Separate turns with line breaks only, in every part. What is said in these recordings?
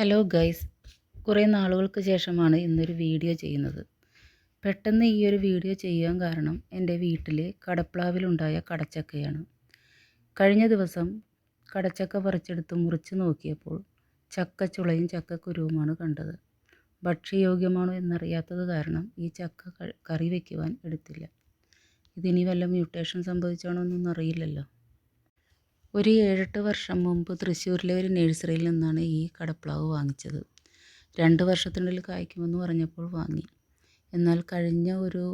Hello guys കുറേ നാളുകൾക്ക് ശേഷമാണ് ഇന്നൊരു വീഡിയോ ചെയ്യുന്നത്. പെട്ടെന്ന് ഈ ഒരു വീഡിയോ ചെയ്യാൻ കാരണം എന്റെ വീട്ടിൽ കടപ്ലാവിലുണ്ടായ കടച്ചക്കയാണ്. കഴിഞ്ഞ ദിവസം കടച്ചക്ക പറിച്ചെടുത്ത് മുറിച്ച് നോക്കിയപ്പോൾ ചക്കച്ചുളയും ചക്കക്കുരുവുമാണ് കണ്ടത്. ഭക്ഷ്യയോഗ്യമാണോ എന്നറിയാത്തത് കാരണം ഈ ചക്ക കറി വയ്ക്കുവാൻ എടുത്തില്ല. ഇതിനി വല്ല മ്യൂട്ടേഷൻ സംഭവിച്ചാണോ എന്നൊന്നും അറിയില്ലല്ലോ. ഒരു ഏഴെട്ട് വർഷം മുമ്പ് തൃശ്ശൂരിലെ ഒരു നഴ്സറിയിൽ നിന്നാണ് ഈ കടപ്ലാവ് വാങ്ങിച്ചത്. രണ്ട് വർഷത്തിനുള്ളിൽ കായ്ക്കുമെന്ന് പറഞ്ഞപ്പോൾ വാങ്ങി. എന്നാൽ കഴിഞ്ഞ ഒരു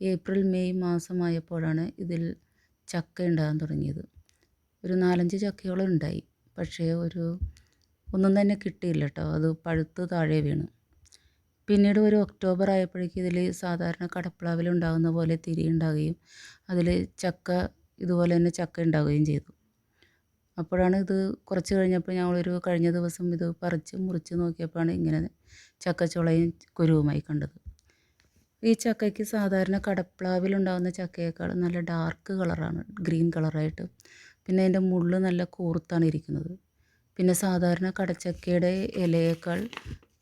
ഏപ്രിൽ മെയ് മാസമായപ്പോഴാണ് ഇതിൽ ചക്ക ഉണ്ടാകാൻ തുടങ്ങിയത്. ഒരു നാലഞ്ച് ചക്കയോളം ഉണ്ടായി. പക്ഷേ ഒരു ഒന്നും തന്നെ കിട്ടിയില്ല കേട്ടോ. അത് പഴുത്ത് താഴെ വീണു. പിന്നീട് ഒരു ഒക്ടോബർ ആയപ്പോഴേക്കും ഇതിൽ സാധാരണ കടപ്ലാവിൽ ഉണ്ടാകുന്ന പോലെ തിരി ഉണ്ടാകുകയും അതിൽ ചക്ക ഇതുപോലെ തന്നെ ചക്ക ഉണ്ടാവുകയും ചെയ്തു. അപ്പോഴാണ് ഇത് കുറച്ച് കഴിഞ്ഞപ്പോൾ ഞങ്ങളൊരു കഴിഞ്ഞ ദിവസം ഇത് പറിച്ച് മുറിച്ച് നോക്കിയപ്പോഴാണ് ഇങ്ങനെ ചക്കച്ചുളയും കുരുവുമായി കണ്ടത്. ഈ ചക്കയ്ക്ക് സാധാരണ കടപ്ലാവിലുണ്ടാകുന്ന ചക്കയേക്കാൾ നല്ല ഡാർക്ക് കളറാണ് ഗ്രീൻ കളറായിട്ട്. പിന്നെ അതിന്റെ മുള്ള് നല്ല കൂർത്താണ് ഇരിക്കുന്നത്. പിന്നെ സാധാരണ കടച്ചക്കയുടെ ഇലയേക്കാൾ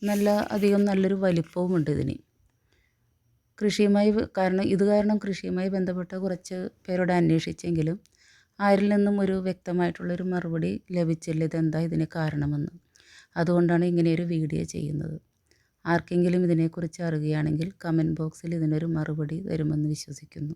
നല്ല അധികം നല്ലൊരു വലിപ്പവുമുണ്ട് ഇതിന്. കൃഷിയുമായി കാരണം ഇത് കാരണം കൃഷിയുമായി ബന്ധപ്പെട്ട കുറച്ച് പേരോട് അന്വേഷിച്ചെങ്കിലും ആരിൽ നിന്നും ഒരു വ്യക്തമായിട്ടുള്ളൊരു മറുപടി ലഭിച്ചില്ല ഇതെന്താ ഇതിന് കാരണമെന്ന്. അതുകൊണ്ടാണ് ഇങ്ങനെയൊരു വീഡിയോ ചെയ്യുന്നത്. ആർക്കെങ്കിലും ഇതിനെക്കുറിച്ച് അറിയുകയാണെങ്കിൽ കമന്റ് ബോക്സിൽ ഇതിനൊരു മറുപടി തരുമെന്ന് വിശ്വസിക്കുന്നു.